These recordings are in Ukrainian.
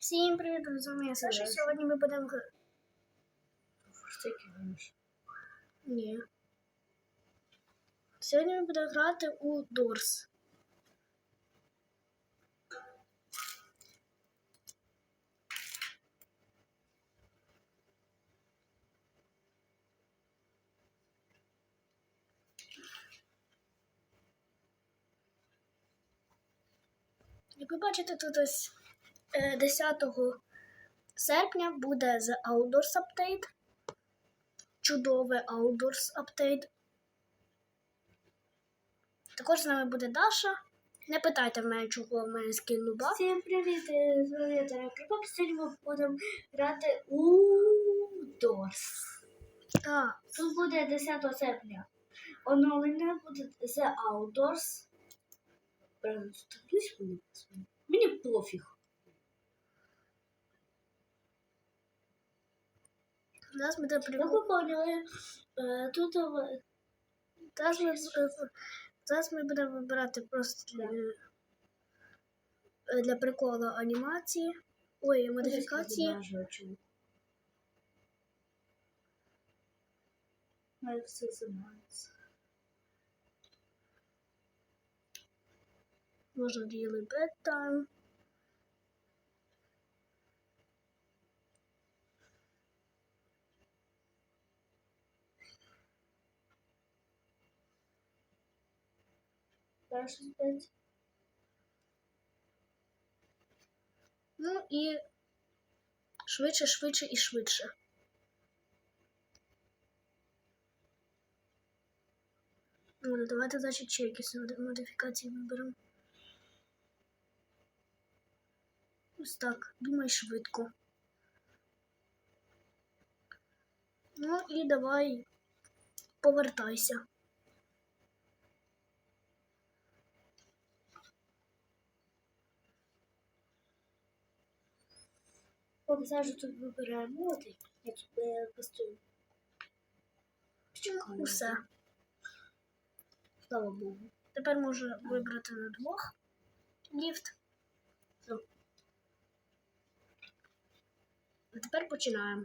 Всім привіт, з вами я Саша. Сьогодні ми будемо грати. Ні. Сьогодні ми будемо грати у Дорс. Як ви бачите, тут ось 10 серпня буде The Outdoors Update. Чудове Outdoors Update. Також з нами буде Даша. Не питайте в мене, чого в мене скін нуба. Всім привіт! е, З вами Тарас Кріпак. Сьогодні ми будемо грати у Дорс. Так, Тут буде 10 серпня. Оновлення буде The Outdoors. Табличку. Мені пофіг. Зараз буде Як прикол. ви поняли, е, тут е, Зараз ми, е, зараз ми будемо вибирати просто для, для приколу анімації. Ой, модифікації. Має все займається. Можна діяли bedtime. Спець. Ну і швидше, швидше і швидше. Ну, давайте, значить, ще якісь модифікації виберемо. Ось так, думай швидко. Ну і давай повертайся. Зараз тут вибираємо моди. Я тут постою. Чекаю. Усе. Слава Богу. Тепер можу вибрати на двох ліфт. А тепер починаємо.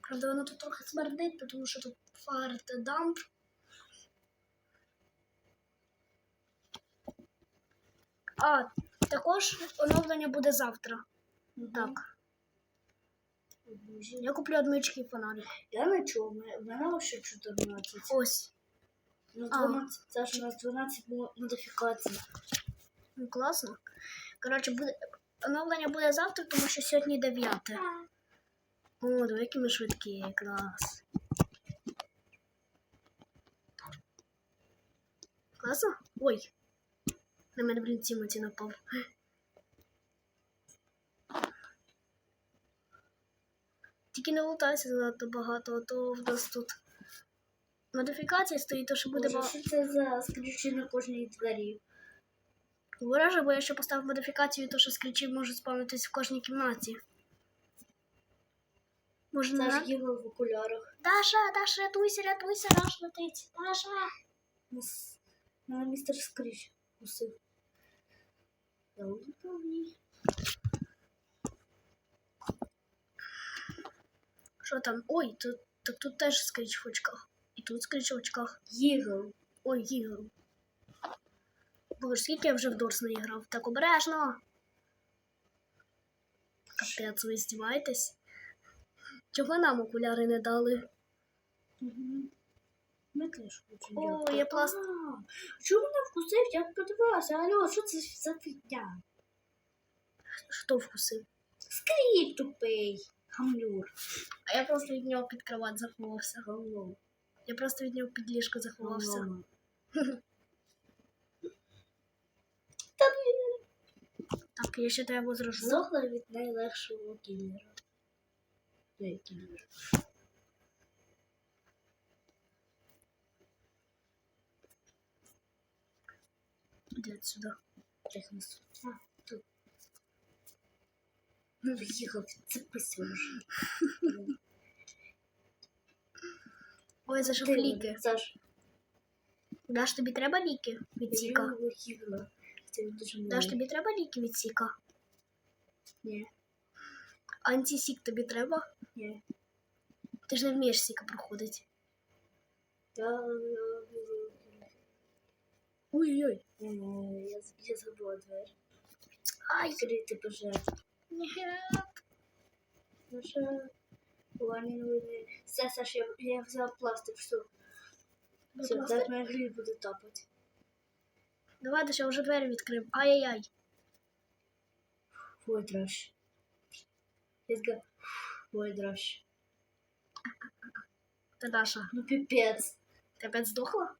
Правда, воно тут трохи смердить, тому що тут фар та дамп. А, також оновлення буде завтра. Так. Боже. Я куплю одмички і фонарик. Я не чув, в мене ще 14. Ось. Ну, А. 12, це ж у нас 12 мо- модифікацій. Ну, класно. Коротше, буде... оновлення буде завтра, тому що сьогодні 9. О, диви, які ми швидкі, клас. Класно? Ой. На мене, блін, Тімоті напав. Тільки не лутайся занадто багато, а то в нас тут модифікація стоїть, то що буде Боже, багато. що це за скрючі на кожній двері? Вороже, бо я ще поставив модифікацію, то що скрічі можуть спавнитись в кожній кімнаті. Може, Це не ж надо? Єва в окулярах. Даша, Даша, рятуйся, рятуйся, Даш летить. Даша. Нас на містер Скріч усив. Що там? Ой, тут, так тут теж скріч в очках. І тут скріч в очках. Єгл. Ой, Гігл. Боже, скільки я вже в Дорс не грав. Так обережно. Капець, ви здіваєтесь? Чого нам окуляри не дали? Угу. Ми теж хочемо. О, я пласт- Чому мене вкусив? Я подивилася. Алло, що це за фігня? Хто вкусив? Скріт тупий. Хамлюр. А я просто від нього під кровать заховався. Алло. Я просто від нього під ліжко заховався. Так, я ще тебе возражу. Здохла від найлегшого кілера. Де кілер? Іди сюди. Тряхнусь. А, тут. Ну, їхав, цепись вже. Ой, зажив ліки. Саш, Даш, тобі треба ліки від Зіка? Зіка. Це дуже Даш, милий. тобі треба ліки від сіка? Ні. Антисік тобі треба? Ні. Ти ж не вмієш сіка проходити. Я, Ой-ой-ой. Е, я, я забула двері. Ай, Відкрити пожежу. ні. Ну що? Погані новини. Все, Саш, я, я взяв пластик, все. Все, Пластик? так на грі буде тапати. Давай, Даша, я вже двері відкрив. Ай-яй-яй. Ой, дрожь. Я така, ой, дрожь. Та Даша, Ну пипец. ти опять здохла?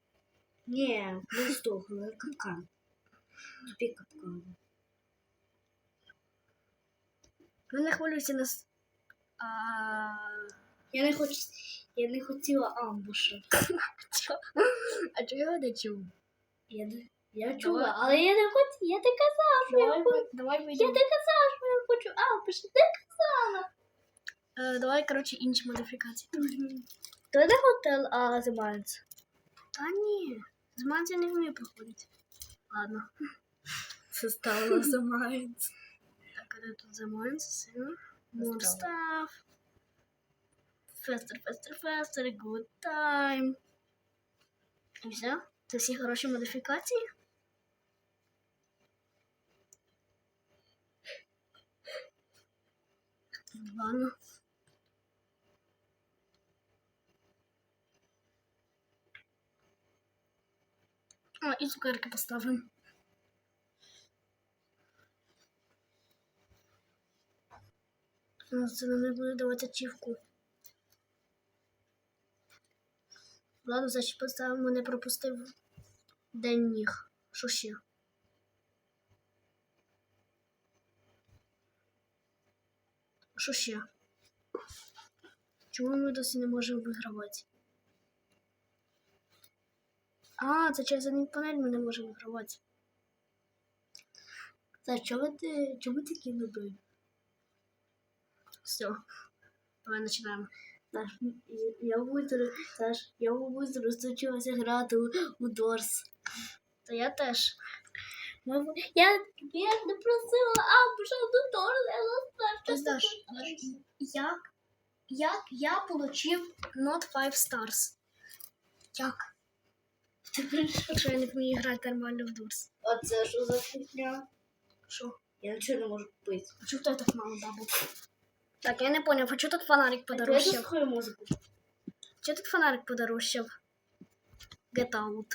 Не, не здохла, я капкан. Тобі капкан. Ну не хвилюйся нас. А... Я не хочу, я не хотіла амбуша. А чого я не чув? Я, не- я чула, але я не хотіла, я не казала, що я хочу. давай Я не казала, що я хочу амбуша, не казала. Е, давай, коротше, інші модифікації. То не готел, а займається. Та ні, з манця не вмію проходити. Ладно. Це стало займається. Так, а де тут заманці сильно? Достала. More stuff. Faster, faster, faster, good time. І все? Це всі хороші модифікації? Ладно. А, і цукерки поставимо. Ну, Це нам не буде давати ачівку. Ладно, значить поставимо не пропустив день ніг. Що ще? Що ще? Чому ми досі не можемо вигравати? А, це через один панель ми не можемо вигравати. Та чому ти, чому такі нуби? Все. Давай починаємо. Я- буду, Саш, я буду розточилася грати у, у Дорс. Та я теж. Я, я не просила амбуша до Дорс, я не Ти як, як я получив not 5 stars? Як? Ти прийшов. Якщо я не вмію грати нормально в Дурс. А це що за фігня? Що? Я нічого не можу купити. А чого в тебе так мало бабок? Так, я не поняв, а чого тут фонарик Я подорожчав? слухаю музику. Чого тут фонарик подорожчав? Get out.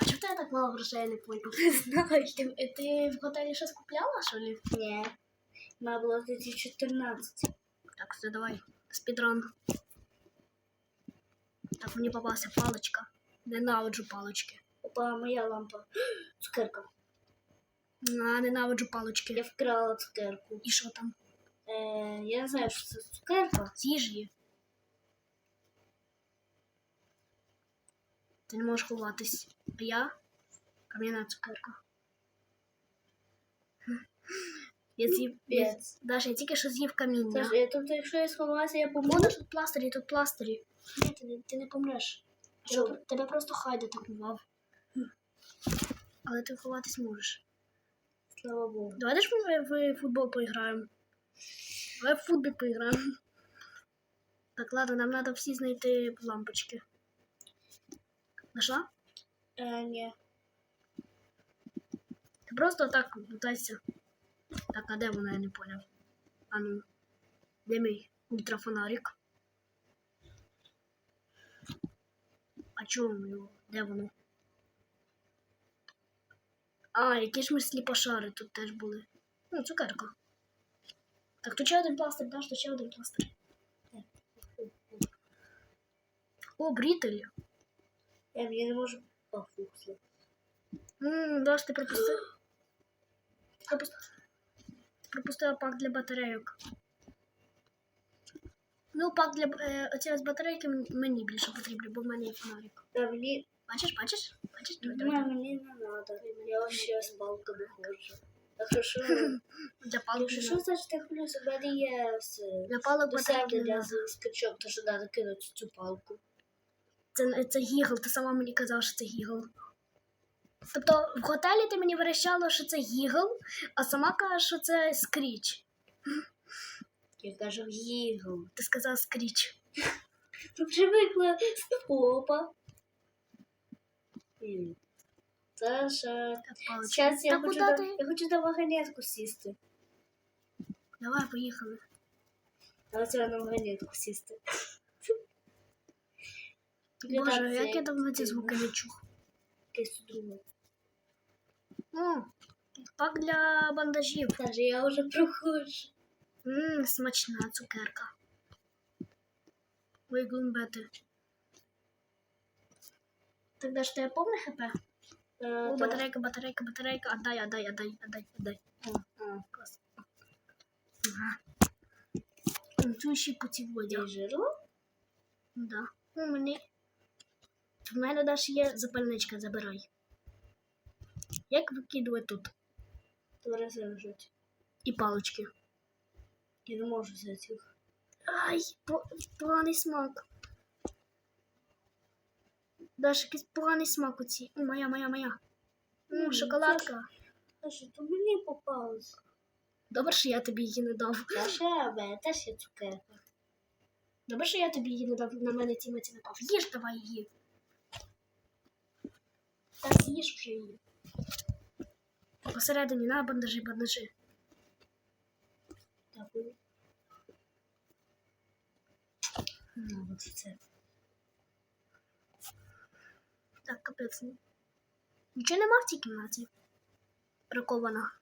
А чого в тебе так мало грошей, я не поняв? Не знаю. Ти, ти в готелі щось купляла, що ли? Ні. Вона була 2014. Так, все, давай. Спідран. Так, мені попалася паличка. Ненавиджу палички. Опа, моя лампа. Цукерка. На, ненавиджу палички. Я вкрала цукерку. І що там? Е, я не знаю, що це цукерка. З'їж її. Ти не можеш ховатись. А я кам'яна цукерка. Я з'їв. Я... Даша, я тільки що з'їв каміння. Саш, я, тобто, якщо я сховалася, я помогу. Помниш тут пластирі, тут пластирі. Ні, ти, не- ти не помреш. Що? Тебе, тебе просто хайд атакував. Але ти ховатись можеш. Слава Богу. Давайте ж ми в, в футбол поіграємо. Давай в футбол поіграємо. Так, ладно, нам треба всі знайти лампочки. Нашла? Е, ні. Ти просто так питайся. Так, а де вона, я не поняв. А ну. Де мій ультрафонарик? А чому його? Де воно? А, які ж ми сліпошари тут теж були. Ну, цукерка. Так, тут ще один пластир, даш, тут ще один пластир. О, брітель. Я, я не можу. О, фуксла. Ммм, Даш, ти пропустив. Пропустив. Ти пропустила пак для батарейок. Ну, пак для е, оці ось батарейки мені більше потрібні, бо в мене є фонарик. Та мені, Бачиш, бачиш? Бачиш? Не, диви, диви. мені не надо. Я вообще з палками ходжу. Так що, Для палок. що, надо. значить я плюс у мене є. Для палок батарейки для надо. скачок, то що треба кинути цю палку. Це, це гігл, ти сама мені казала, що це гігл. Тобто в готелі ти мені верещала, що це гігл, а сама кажеш, що це скріч. Я кажу гігл. Ти сказав скріч. Привикла з попа. Саша. Зараз я, хочу ти? я хочу на вагонетку сісти. Давай, поїхали. Але це на вагонетку сісти. Боже, як я давно ці звуки не чув. Якесь друге. О, пак для бандажів. Саша, я вже проходжу. Ммм, смачна цукерка. Ой, глумбети. Так де ж тебе повне хп? Е, О, так. батарейка, батарейка, батарейка. Отдай, отдай, отдай, отдай, отдай. А, Клас. Ага. Танцюючий путіводя. я жиру? Да. У мені. В мене даже є запальничка, забирай. Як викидувати тут? Два рази лежать. І палички. Я не можу взяти їх. Ай, поганий смак. Даш якийсь поганий смак у цій. О, моя, моя, моя. М, шоколадка. Саша, то мені попалось. Добре, що я тобі її не дав. В мене теж є цукерка. Добре, що я тобі її не дав, на мене Тімоті напав. Їж давай її. Та з'їж вже її. Посередині на бандажі, бандажі. Дякую. Ну, от це. Так, капець. Нічого нема в цій кімнаті. Прикована.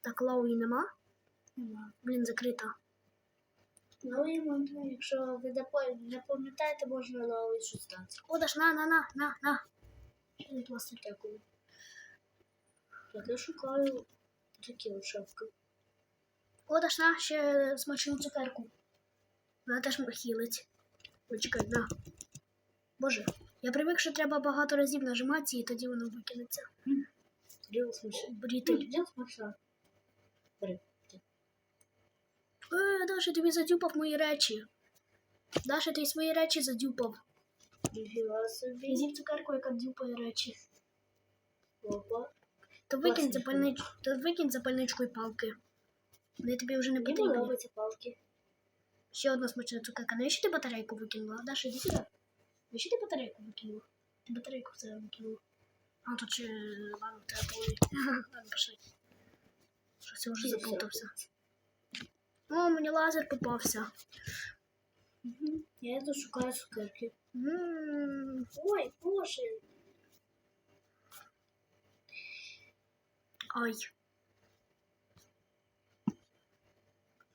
Так, Лоуї нема. Нема. Блін, закрита. Ну, і можна, якщо ви не пам'ятаєте, можна ловити щось дати. На, на, на, на, на. Тут вас? Дякую. Я шукаю такі от шапки. На, ще смачну цукерку. Вона теж хілить. Ой, чекай, на. Боже, я привик, що треба багато разів нажимати, і тоді воно викинеться. Брітель. Діло смачно. Бери. Е, Даша, тобі задюпав мої речі. Даша, ти свої речі задюпав. Візів цукерку, яка дюпає речі. Опа. То викинь, Класний запальнич... то викинь запальничку і палки. Вони тобі вже не Мені потрібні. подобаються палки. Ще одна смачна цукерка. Навіщо ти батарейку викинула? Даша, іди сюди. Навіщо ти батарейку викинула? Ти батарейку в це викинула. А, тут ще ладно, в тебе. Ладно, пошли. Щось я вже заплутався. О, мені лазер попався. Я йду шукаю цукерки. Ой, боже. Ай.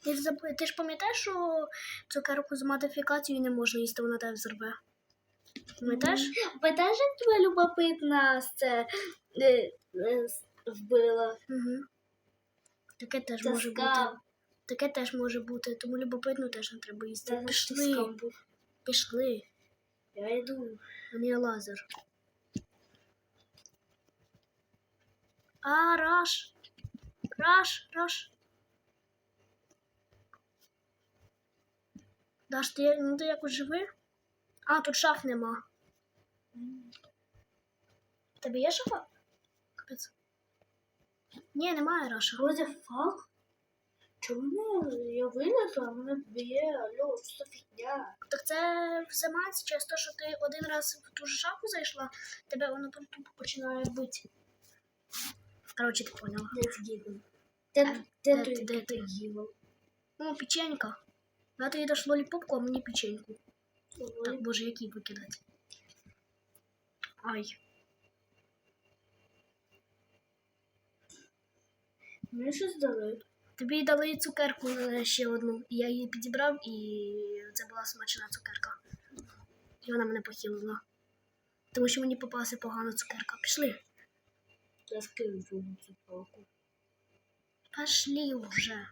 Ти, ж заб- ти ж пам'ятаєш, що цукерку з модифікацією не можна їсти, вона тебе взорве. Пам'ятаєш? Пам'ятаєш, як твоя любопитна це е, е, вбила? Угу. Таке теж може бути. Таке теж може бути, тому любопитно теж не треба їсти. Це Пішли, пішли. Я йду. А не лазер. А, раш. Раш, раш. Даш, ти, ну ти якось живи? А, тут шаф нема. Тебе є шафа? Капець. Ні, немає раша. The fuck? Чому я вилізла, а мене б'є, алло, що фігня? Так це все мається через те, що ти один раз в ту ж шафу зайшла, тебе воно тут тупо починає бити. Коротше, ти поняла. Ти де де, ти, ти, де де ти? ти? О, печенька. На тобі даш лоліпопку, а мені печеньку. Так, боже, який викидати. Ай. Мені щось дали. Тобі дали цукерку е, ще одну. Я її підібрав, і це була смачна цукерка. І вона мене похилила. Тому що мені попалася погана цукерка. Пішли. Я скину другу цю палку. Пішли вже.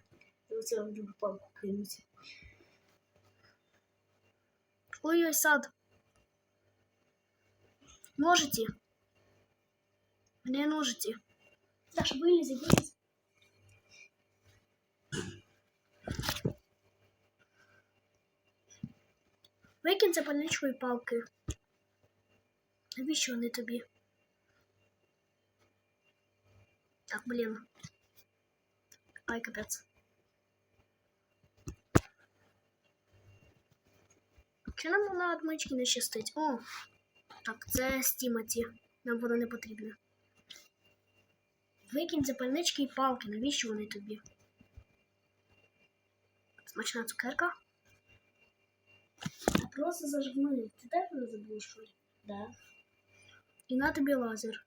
Я вам другу палку кинуть. Ой-ой, сад. Ножиці. Где ножиці? Даш, вилізь, вилізь. Викинь запальничку і палки. Навіщо вони тобі? Так, блін. Ай, капець. Чи нам на отмички не щастить? О! Так, це з Нам воно не потрібне. Викинь запальнички і палки, навіщо вони тобі? Смачна цукерка. Просто зажми. Ти так не забув, що ли? Да. І на тобі лазер.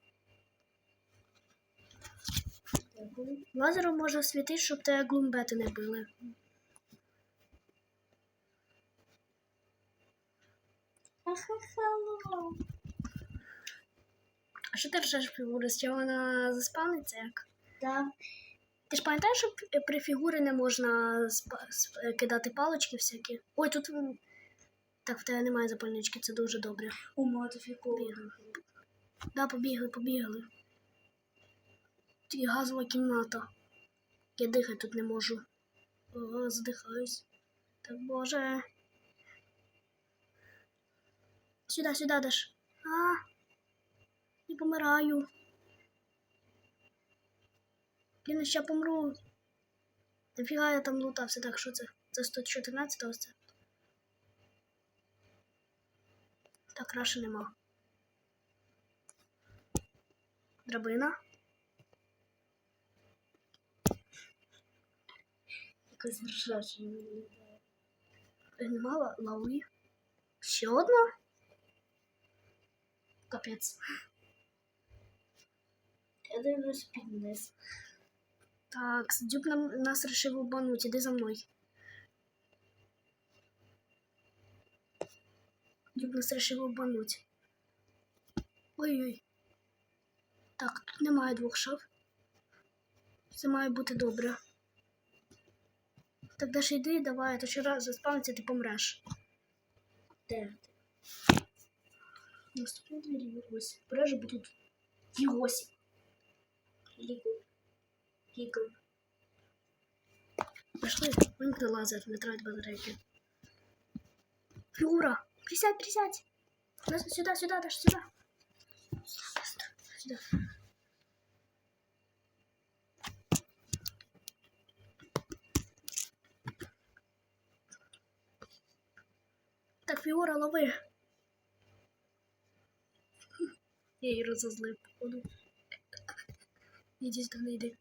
Дякую. Лазером можна світити, щоб тебе глумбети не били. Ахахало. А що ти ржеш фігури? Що вона заспавниться як? Да. Ти ж пам'ятаєш, що при фігурі не можна кидати палочки всякі? Ой, тут. Так, в тебе немає запальнички, це дуже добре. У модифіковано. Да, побігли, побігли. Ті газова кімната. Я дихати тут не можу. Ого, задихаюсь. Так, боже. Сюди, сюди даш. А. Не помираю. Блін, ще помру. Нафіга я там лутався, так що це? Це 114 ось це. Так, краще нема. Драбина. Якось ржаче не виглядає. Нема ла- лаурі. Ще одна? Капець. Я дивлюсь під низ. Так, Дюб нам, нас решив обмануть. Іди за мною. Дюб нас решив обмануть. Ой-ой. Так, тут немає двох шаф. Це має бути добре. Так Даша, йди, давай, а то що раз заспавниться, ти помреш. Де? Наступні двері ось. Бережи, бо тут Єгосі. Лігу. Лігу. Пішли, вимкни лазер, не трать батарейки. Фігура! Присядь, присядь! Нас- Сюда, сюда, Даш, сюда. Сюда. Так, фігура, лови. Я її розозлив, походу. Іди сюди, не йди.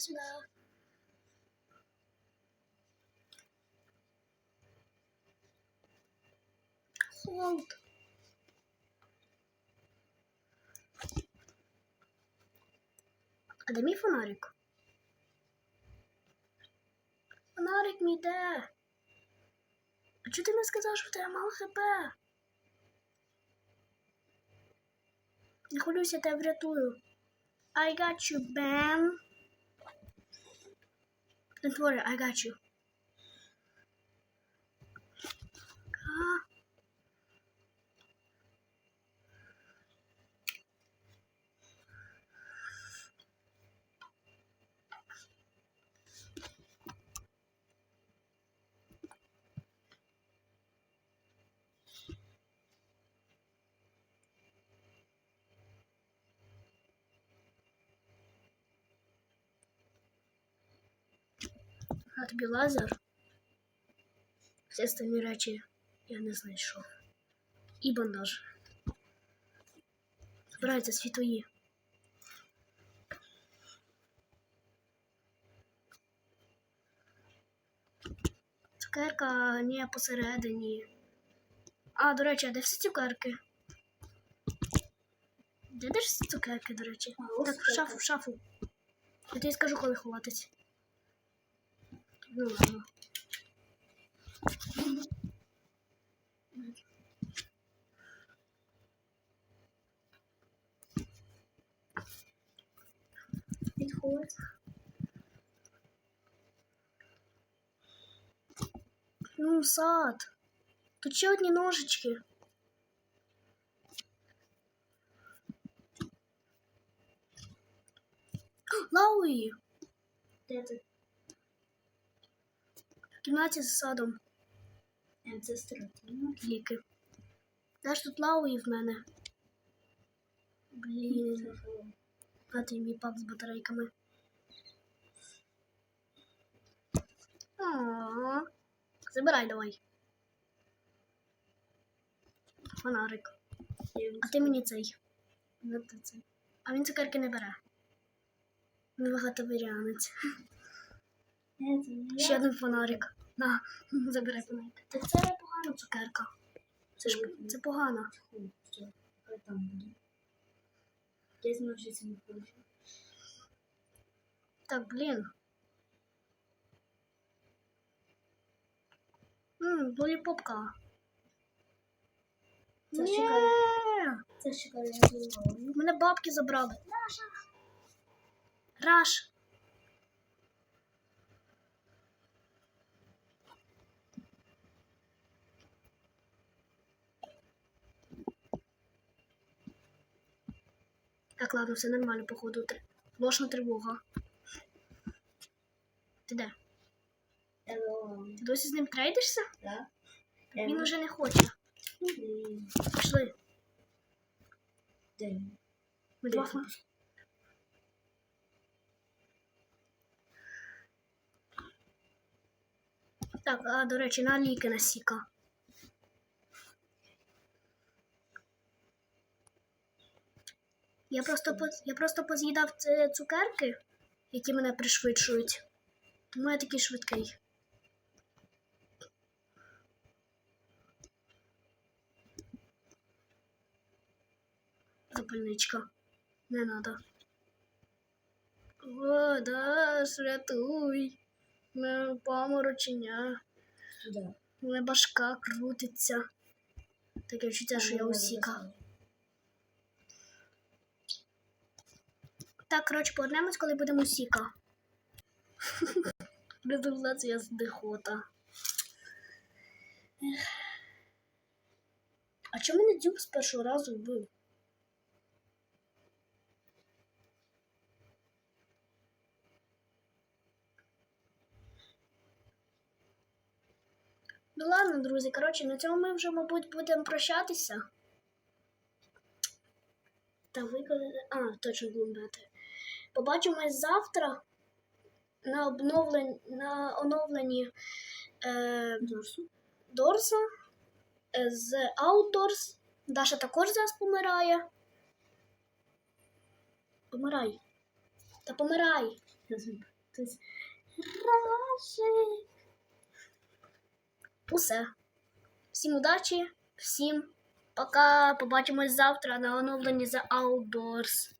Сюда, сюда. Холд. А де мій фонарик? Фонарик мій де? А чого ти не сказав, що в тебе мало хп? Не хвилюйся, я тебе врятую. I got you, Bam. Don't worry, I got you. А. Тобі лазер. Всі остальні речі я не знайшов. І бандаж. Збираються світові. Цукерка ні посередині. А, до речі, а де всі цукерки? Де де ж всі цукерки, до речі? Так, в шафу, в шафу. Я тобі скажу, коли ховатись. Ну ладно. Підходь. Ну, сад. Тут ще одні ножички. Лауї Кімнаті з садом Це стратегія. ліки. Знаєш, тут Лауї в мене. Блін, а ти мій пак з батарейками. А, Забирай давай. Фонарик. А ти мені цей. А він цукерки не бере. Він. Ні, Ще один фонарик. На, забирай фонарик. Та це погана цукерка. Це ж це погано. Я знаю, що це не хочу. Так, блін. Ммм, лоліпопка. Це Ні! шоколад. Це шоколадний. Мене бабки забрали. Раша. Раш. Так, ладно, все нормально, походу. Ложна тривога. Ти де? Ти досі з ним трейдишся? Да? Він уже не хоче. Пішли. Ми два фон... Так, а до речі, на ліки на Я просто, я просто поз'їдав цукерки, які мене пришвидшують. Тому я такий швидкий. Запальничка. Не надо. Вода, рятуй. Мене паморочення. Сюди. Мене башка крутиться. Таке відчуття, що я усіка. Так, коротше, повернемось, коли будемо усіка. Результація здихота. А чому мене дюб з першого разу вбив? Ну ладно, друзі, коротше, на цьому ми вже, мабуть, будемо прощатися. Та виконати. А, точно будемо. Побачимось завтра на обновлен... на оновленні е... Дорса е, з Outdoors. Даша також зараз помирає. Помирай. Та помирай. Рашик. Усе. Всім удачі, всім пока. Побачимось завтра на оновленні The Outdoors.